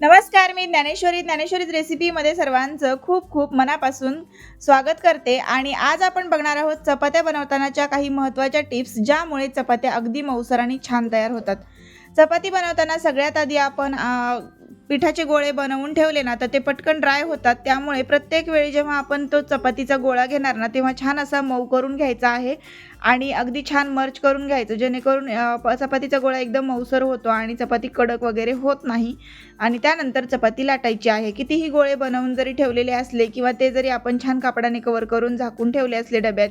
नमस्कार मी ज्ञानेश्वरी. ज्ञानेश्वरीज रेसिपीमध्ये सर्वांचं खूप खूप मनापासून स्वागत करते. आणि आज आपण बघणार आहोत चपात्या बनवतानाच्या काही महत्त्वाच्या टिप्स ज्यामुळे चपात्या अगदी मऊसर आणि छान तयार होतात. चपाती बनवताना सगळ्यात आधी आपण पिठाचे गोळे बनवून ठेवले ना तर ते पटकन ड्राय होतात. त्यामुळे प्रत्येक वेळी जेव्हा आपण तो चपातीचा गोळा घेणार ना तेव्हा छान असा मऊ करून घ्यायचा आहे. आणि अगदी छान मर्च करून घ्यायचं जेणेकरून चपातीचा गोळा एकदम मऊसर होतो आणि चपाती कडक वगैरे होत नाही. आणि त्यानंतर चपाती लाटायची आहे. कितीही गोळे बनवून जरी ठेवलेले असले किंवा ते जरी आपण छान कापडाने कवर करून झाकून ठेवले असले डब्यात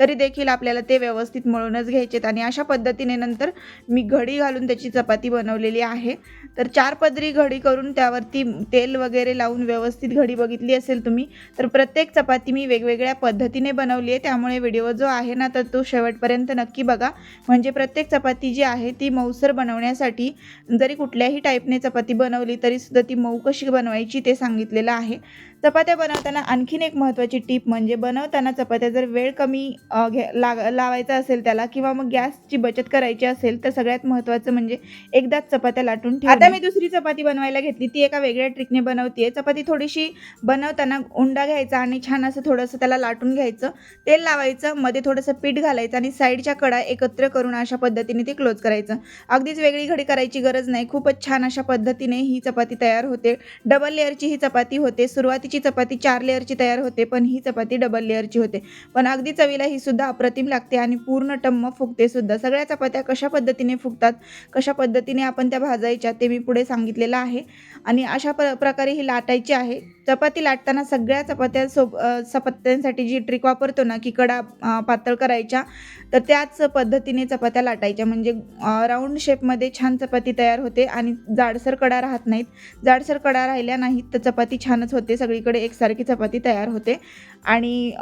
तरी देखील आपल्याला ते व्यवस्थित मळूनच घ्यायचेत. आणि अशा पद्धतीने नंतर मी घडी घालून त्याची चपाती बनवलेली आहे. तर चार पदरी घडी करून त्यावरती तेल वगैरे लावून व्यवस्थित घडी बघितली असेल तुम्ही तर प्रत्येक चपाती मी वेगवेगळ्या पद्धतीने बनवली आहे. त्यामुळे व्हिडिओ जो आहे ना तर तो शेवटपर्यंत नक्की बघा. म्हणजे प्रत्येक चपाती जी आहे ती मऊसर बनवण्यासाठी जरी कुठल्याही टाईपने चपाती बनवली तरी सुद्धा ती मऊ कशी बनवायची ते सांगितलेलं आहे. चपात्या बनवताना आणखीन एक महत्त्वाची टीप म्हणजे बनवताना चपात्या जर वेळ कमी घ्या घे लाग लावायचा असेल त्याला किंवा मग गॅसची बचत करायची असेल तर सगळ्यात महत्त्वाचं म्हणजे एकदाच चपात्या लाटून ठेवा आता मी दुसरी चपाती बनवायला घेतली ती एका वेगळ्या ट्रिकने बनवते चपाती थोडीशी बनवताना उंडा घ्यायचा आणि छान असं थोडंसं त्याला लाटून घ्यायचं. तेल लावायचं मध्ये थोडंसं पीठ घालायचं. आणि साईडच्या कडा एकत्र करून अशा पद्धतीने ते क्लोज करायचं. अगदीच वेगळी घडी करायची गरज नाही. खूपच छान अशा पद्धतीने ही चपाती तयार होते. डबल लेअरची ही चपाती होते. सुरुवातीची चपाती चार लेअरची तयार होते पण ही चपाती डबल लेअरची होते. पण अगदी चवीला ही सुद्धा अप्रतिम लागते आणि पूर्ण टम्म फुगते सुद्धा. सगळ्या चपात्या कशा पद्धतीने फुगतात कशा पद्धतीने आपण त्या भाजायच्या ते मी पुढे सांगितलेलं आहे. आणि अशा प्र प्रकारे ही लाटायची आहे. चपाती लाटताना सगळ्या चपात्या सोब चपात्यांसाठी जी ट्रिक वापरतो ना की कडा पातळ करायच्या तर त्याच पद्धतीने चपात्या लाटायच्या. म्हणजे राऊंड शेपमध्ये छान चपाती तयार होते आणि जाडसर कडा राहत नाहीत. जाडसर कडा राहिल्या नाहीत तर चपाती छानच होते. सगळीकडे एकसारखी चपाती तयार होते. आणि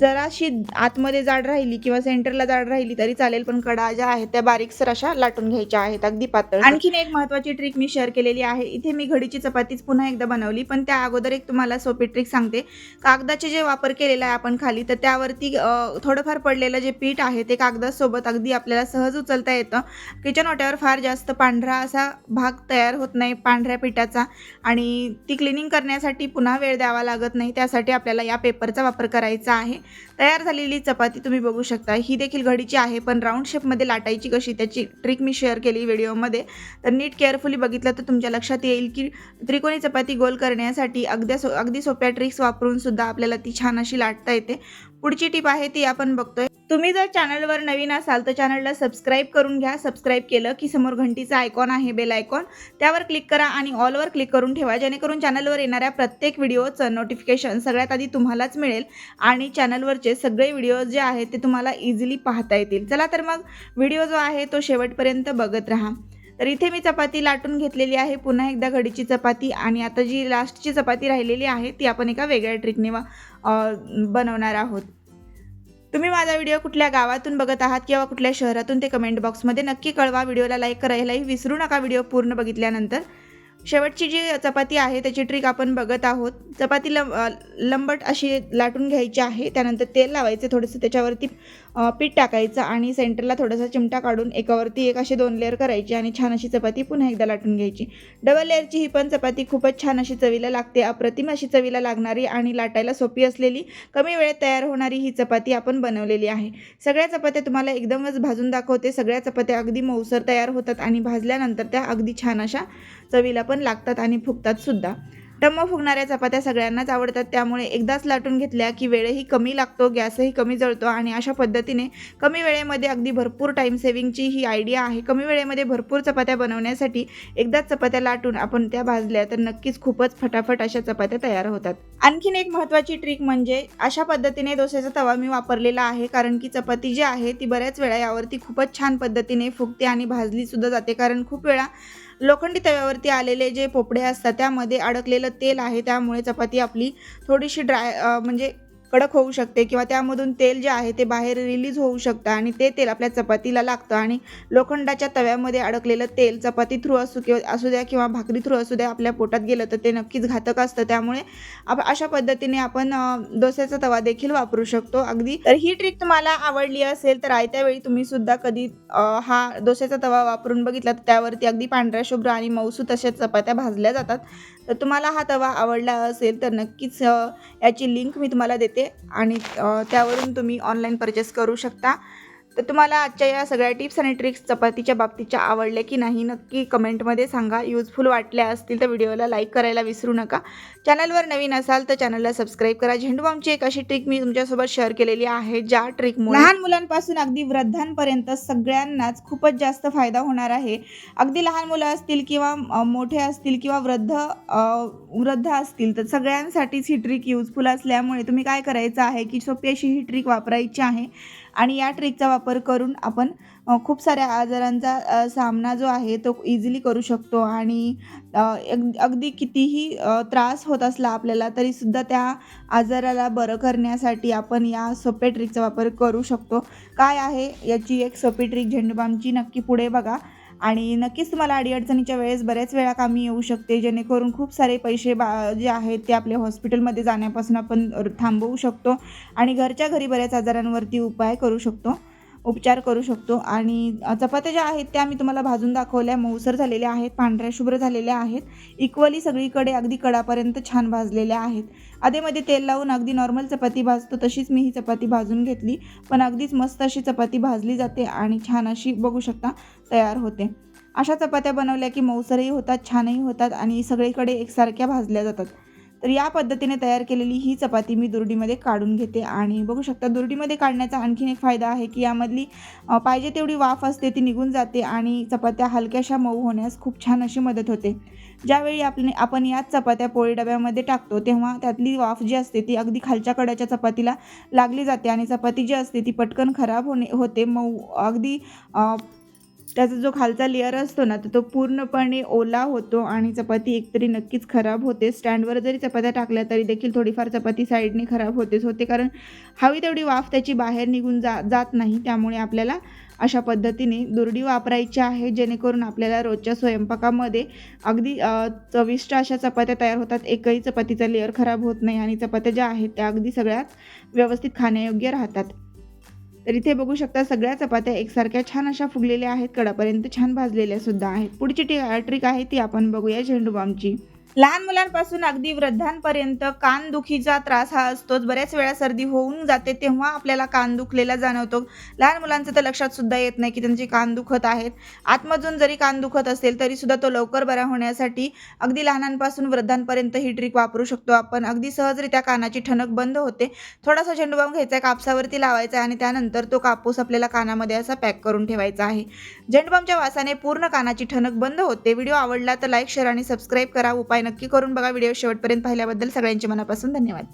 जराशी आतमध्ये जाड राहिली किंवा सेंटरला जाड राहिली तरी चालेल पण कडा ज्या आहेत त्या बारीकसर अशा लाटून घ्यायच्या आहेत. अगदी पातळ. आणखीन एक महत्त्वाची ट्रिक मी शेअर केलेली आहे. इथे मी घडीची चपातीच पुन्हा एकदा बनवली पण त्या अगोदर एक तुम्हाला सोपी ट्रिक सांगते. कागदाचे जे वापर केलेला आहे आपण खाली तर त्यावरती थोडंफार पडलेलं जे पीठ आहे ते कागदासोबत अगदी आपल्याला सहज उचलता येतं. किचन ओट्यावर फार जास्त पांढरा असा भाग तयार होत नाही पांढऱ्या पिठाचा आणि ती क्लिनिंग करण्यासाठी पुन्हा वेळ द्यावा लागत नाही त्यासाठी आपल्याला या पेपरचा वापर करायचा आहे. तयार झालेली चपाती तुम्ही बघू शकता. ही देखील घडीची आहे पण राऊंड शेपमध्ये लाटायची कशी त्याची ट्रिक मी शेअर केली व्हिडिओमध्ये. तर नीट केअरफुली बघितलं तर तुमच्या लक्षात येईल की त्रिकोणी चपाती गोल करण्यासाठी अगद्या सो अगदी सोप्या ट्रिक्स वापरून सुद्धा आपल्याला ती छान अशी लाटता येते. पुढची टीप आहे ती आपण बघतोय. तुम्ही जर चॅनलवर नवीन असाल तर चॅनलला सबस्क्राईब करून घ्या. सबस्क्राईब केलं की समोर घंटीचा आयकॉन आहे बेल आयकॉन. त्यावर क्लिक करा आणि ऑलवर क्लिक करून ठेवा. जेणेकरून चॅनलवर येणाऱ्या प्रत्येक व्हिडिओचं नोटिफिकेशन सगळ्यात आधी तुम्हालाच मिळेल आणि चॅनलवरचे सगळे व्हिडिओ जे आहेत ते तुम्हाला इझिली पाहता येतील. चला तर मग व्हिडिओ जो आहे तो शेवटपर्यंत बघत राहा. तर इथे मी चपाती लाटून घेतलेली आहे. पुन्हा एकदा घडीची चपाती आणि आता जी लास्टची चपाती राहिलेली आहे ती आपण एका वेगळ्या ट्रिकने बनवणार आहोत. तुम्ही माझा व्हिडिओ कुठल्या गावातून बघत आहात किंवा कुठल्या शहरातून ते कमेंट बॉक्समध्ये नक्की कळवा. व्हिडिओला लाईक करायलाही विसरू नका व्हिडिओ पूर्ण बघितल्यानंतर. शेवटची जी चपाती आहे त्याची ट्रिक आपण बघत आहोत. चपाती लंब लंबट अशी लाटून घ्यायची आहे. त्यानंतर तेल लावायचं थोडंसं त्याच्यावरती पीठ टाकायचं आणि सेंटरला थोडासा चिमटा काढून एकावरती एक अशी दोन लेअर करायची आणि छान अशी चपाती पुन्हा एकदा लाटून घ्यायची. डबल लेअरची ही पण चपाती खूपच छान अशी चवीला लागते अप्रतिम अशी चवीला लागणारी आणि लाटायला सोपी असलेली कमी वेळेत तयार होणारी ही चपाती आपण बनवलेली आहे. सगळ्या चपात्या तुम्हाला एकदमच भाजून दाखवते सगळ्या चपात्या अगदी मऊसर तयार होतात आणि भाजल्यानंतर त्या अगदी छान अशा चवीला पण लागतात आणि फुगतात सुद्धा. टम्म फुगणाऱ्या चपात्या सगळ्यांनाच आवडतात. त्यामुळे एकदाच लाटून घेतल्या की वेळही कमी लागतो गॅसही कमी जळतो आणि अशा पद्धतीने कमी वेळेमध्ये अगदी भरपूर टाईम सेव्हिंगची ही आयडिया आहे. कमी वेळेमध्ये भरपूर चपात्या बनवण्यासाठी एकदाच चपात्या लाटून आपण त्या भाजल्या तर नक्कीच खूपच फटाफट अशा चपात्या तयार होतात. आणखीन एक महत्त्वाची ट्रिक म्हणजे अशा पद्धतीने डोस्याचा तवा मी वापरलेला आहे. कारण की चपाती जी आहे ती बऱ्याच वेळा यावरती खूपच छान पद्धतीने फुगते आणि भाजली सुद्धा जाते. कारण खूप वेळा लोखंडी तव्यावरती आलेले जे पोपडे असतात त्यामध्ये अडकलेलं तेल आहे त्यामुळे चपाती आपली थोडीशी ड्राय म्हणजे कडक होऊ शकते किंवा त्यामधून तेल जे आहे ते बाहेर रिलीज होऊ शकतं आणि ते तेल आपल्या चपातीला लागतं आणि लोखंडाच्या तव्यामध्ये अडकलेलं तेल चपाती थ्रू असू किंवा असू द्या किंवा भाकरी थ्रू असू द्या आपल्या पोटात गेलं तर ते नक्कीच घातक असतं. त्यामुळे आप अशा पद्धतीने आपण डोस्याचा तवा देखील वापरू शकतो. अगदी तर ही ट्रिक तुम्हाला आवडली असेल तर आयत्या वेळी तुम्ही सुद्धा कधी हा डोस्याचा तवा वापरून बघितला तर त्यावरती अगदी पांढऱ्या शुभ्र आणि मौसू तशा चपात्या भाजल्या जातात. तर तुम्हाला हा तवा आवडला असेल तर नक्कीच याची लिंक मी तुम्हाला देते. आणि त्यावरून तुम्ही ऑनलाईन परचेस करू शकता. तर तुम्हाला आजच्या या सगळ्या टिप्स आणि ट्रिक्स चपातीच्या बाबतीच्या आवडल्या की नाही नक्की कमेंटमध्ये सांगा. युजफुल वाटल्या असतील तर व्हिडिओला लाईक करायला विसरू नका. चॅनलवर नवीन असाल तर चॅनलला सबस्क्राईब करा. झेंडूबामची एक अशी ट्रिक मी तुमच्यासोबत शेअर केलेली आहे ज्या ट्रिकमुळे लहान मुलांपासून अगदी वृद्धांपर्यंत सगळ्यांनाच खूपच जास्त फायदा होणार आहे. अगदी लहान मुलं असतील किंवा मोठे असतील किंवा वृद्ध वृद्ध असतील तर सगळ्यांसाठीच ही ट्रिक युजफुल असल्यामुळे तुम्ही काय करायचं आहे की सोपी अशी ही ट्रिक वापरायची आहे. आणि या ट्रिकचा वापर करून आपण खूप साऱ्या आजारांचा सामना जो आहे तो इझिली करू शकतो आणि अग- अगदी कितीही त्रास होत असला आपल्याला तरीसुद्धा त्या आजाराला बरं करण्यासाठी आपण या सोप्या ट्रिकचा वापर करू शकतो. काय आहे याची एक सोपी ट्रिक झेंडूबामची नक्की पुढे बघा. आणि नक्कीच तुम्हाला अडीअडचणीच्या वेळेस बऱ्याच वेळा कामी येऊ शकते. जेणेकरून खूप सारे पैसे बा जे आहेत ते आपल्या हॉस्पिटलमध्ये जाण्यापासून आपण थांबवू शकतो आणि घरच्या घरी बऱ्याच आजारांवरती उपाय करू शकतो. उपचार करू शकतो. आणि चपात्या ज्या आहेत त्या मी तुम्हाला भाजून दाखवल्या. मऊसर झालेल्या आहेत पांढऱ्या शुभ्र झालेल्या आहेत. इक्वली सगळीकडे अगदी कडापर्यंत छान भाजलेल्या आहेत. आधीमध्ये तेल लावून अगदी नॉर्मल चपाती भाजतो तशीच मी ही चपाती भाजून घेतली. पण अगदीच मस्त अशी चपाती भाजली जाते आणि छान अशी बघू शकता तयार होते. अशा चपात्या बनवल्या की मऊसरही होतात छानही होतात आणि सगळीकडे एकसारख्या भाजल्या जातात. तर या पद्धतीने तयार केलेली ही चपाती मी दुरडीमध्ये काढून घेते. आणि बघू शकता दुरडीमध्ये काढण्याचा आणखीन एक फायदा आहे की यामधली पाहिजे तेवढी वाफ असते ती निघून जाते आणि चपात्या हलक्याशा मऊ होण्यास खूप छान अशी मदत होते. ज्यावेळी आपण आपण याच चपात्या पोळी डब्यामध्ये टाकतो तेव्हा त्यातली वाफ जी असते ती अगदी खालच्या कड्याच्या चपातीला लागली जाते आणि चपाती जी असते ती पटकन खराब होणे होते मऊ अगदी त्याचा जो खालचा लेअर असतो ना तर तो पूर्णपणे ओला होतो आणि चपाती एकतरी नक्कीच खराब होते. स्टँडवर जरी चपात्या टाकल्या तरी देखील थोडीफार चपाती साईडने खराब होतेच होते कारण हवी तेवढी वाफ त्याची बाहेर निघून जा जात नाही. त्यामुळे आपल्याला अशा पद्धतीने दुरडी वापरायची आहे जेणेकरून आपल्याला रोजच्या स्वयंपाकामध्ये अगदी चविष्ट अशा चपात्या तयार होतात. एकही चपातीचा लेअर खराब होत नाही आणि चपात्या ज्या आहेत त्या अगदी सगळ्याच व्यवस्थित खाण्यायोग्य राहतात. तर इथे बघू शकता सगळ्या चपात्या एकसारख्या छान अशा फुगलेल्या आहेत कडापर्यंत छान भाजलेल्या सुद्धा आहेत. पुढची टी ट्रिक आहे ती आपण बघूया झेंडूबामची. लहान मुलांपासून अगदी वृद्धांपर्यंत कान दुखीचा त्रास हा असतोच. बऱ्याच वेळा सर्दी होऊन जाते तेव्हा आपल्याला कान दुखलेला जाणवतो. लहान मुलांचं तर लक्षात सुद्धा येत नाही की त्यांचे कान दुखत आहेत. आतमधून जरी कान दुखत असेल तरी सुद्धा तो लवकर बरा होण्यासाठी अगदी लहानांपासून वृद्धांपर्यंत ही ट्रिक वापरू शकतो आपण. अगदी सहजरित्या कानाची ठणक बंद होते. थोडासा झेंडूबाम घ्यायचा आहे कापसावरती लावायचा आहे आणि त्यानंतर तो कापूस आपल्याला कानामध्ये असा पॅक करून ठेवायचा आहे. झेंडूबामच्या वासाने पूर्ण कानाची ठणक बंद होते. व्हिडिओ आवडला तर लाईक शेअर आणि सबस्क्राईब करा. उपाय नक्की करून बघा. व्हिडिओ शेवटपर्यंत पाहिल्याबद्दल सगळ्यांचे मनापासून धन्यवाद.